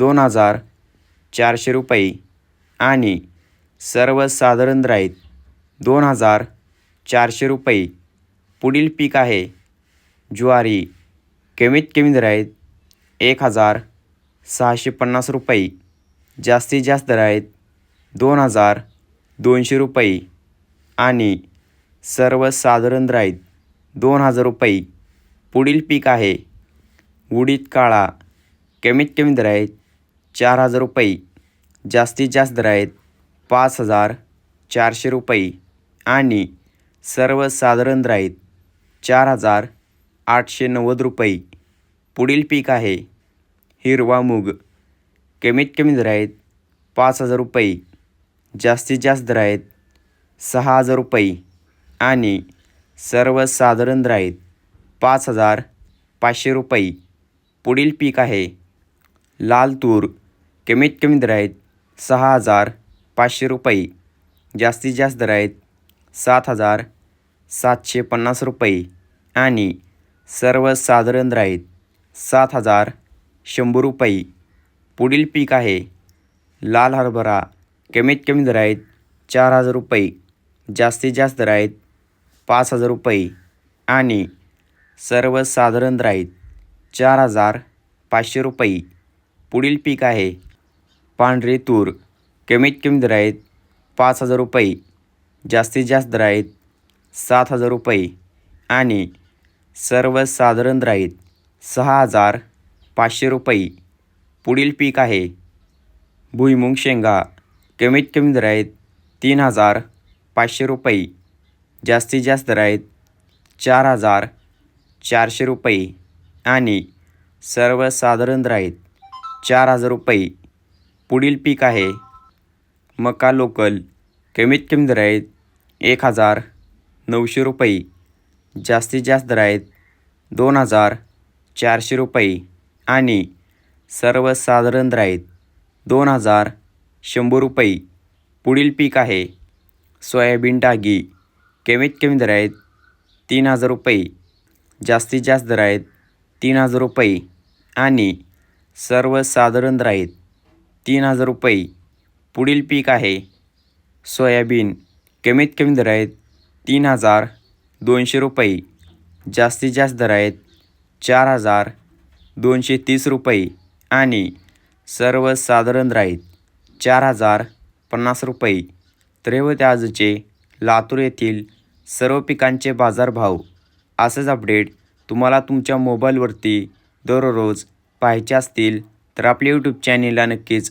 दोन हजार चारशे रुपये आणि सर्वसाधारण राईत दोन हजार चारशे रुपये. पुढील पीक आहे ज्वारी. कमीत कमी दर एक हजार सहाशे पन्नास रुपये. जास्तीत जास्त दर आहेत दोन हजार दोनशे रुपये. आणि सर्वसाधारण राईत दोन हजार रुपये. पुढील पीक आहे उडीद काळा. कमीत कमी दर आहेत चार हजार रुपये. जास्तीत जास्त दर आहेत पाच हजार चारशे रुपये. आणि सर्वसाधारण दर आहेत चार हजार आठशे नव्वद रुपये. पुढील पीक आहे हिरवा मूग. कमीत कमी दर आहेत पाच हजार रुपये. जास्तीत जास्त दर आहेत सहा हजार रुपये. आणि सर्वसाधारण दर आहेत पाच हजार पाचशे रुपये. पुढील पीक आहे लाल तूर. कमीत कमी दर आहेत सहा हजार पाचशे रुपये. जास्तीत जास्त दर आहेत सात हजार सातशे पन्नास रुपये. आणि सर्वसाधारण दर आहेत सात हजार शंभर रुपये. पुढील पीक आहे लाल हरभरा. कमीत कमी दर आहेत चार हजार रुपये. जास्तीत जास्त दर आहेत पाच हजार रुपये. आणि सर्वसाधारण दर आहेत चार हजार पाचशे रुपये. पुढील पीक आहे पांढरी तूर कमीत कमी दर आहेत पाच हजार रुपये जास्तीत जास्त दर आहेत सात हजार रुपये आणि सर्वसाधारण दर आहेत सहा हजार पाचशे रुपये. पुढील पीक आहे भुईमुंग शेंगा कमीत कमी दर आहेत तीन हजार पाचशे रुपये जास्तीत जास्त दर आहेत चार हजार चारशे रुपये आणि सर्वसाधारण दर आहेत चार हजार रुपये. पुढील पीक आहे. मका लोकल कमीत कमी दर आहेत एक हजार नऊशे रुपये जास्तीत जास्त दर आहेत दोन हजार चारशे रुपये आणि सर्वसाधारण दर आहेत दोन हजार शंभर रुपये. पुढील पीक आहे. सोयाबीन डागी कमीत कमी दर आहेत तीन हजार रुपये जास्तीत जास्त दर आहेत तीन हजार रुपये आणि सर्वसाधारण दर आहेत तीन हजार रुपये. पुढील पीक आहे. सोयाबीन कमीत कमी दर आहेत तीन हजार दोनशे रुपये. जास्तीत जास्त दर आहेत चार हजार दोनशे तीस रुपये. आणि सर्वसाधारण दर आहेत चार हजार पन्नास रुपये. तर हे होते आजचे लातूर येथील सर्व पिकांचे बाजारभाव असेच अपडेट तुम्हाला तुमच्या मोबाईलवरती दररोज पाहायचे असतील तर आपल्या यूट्यूब चॅनेलला नक्कीच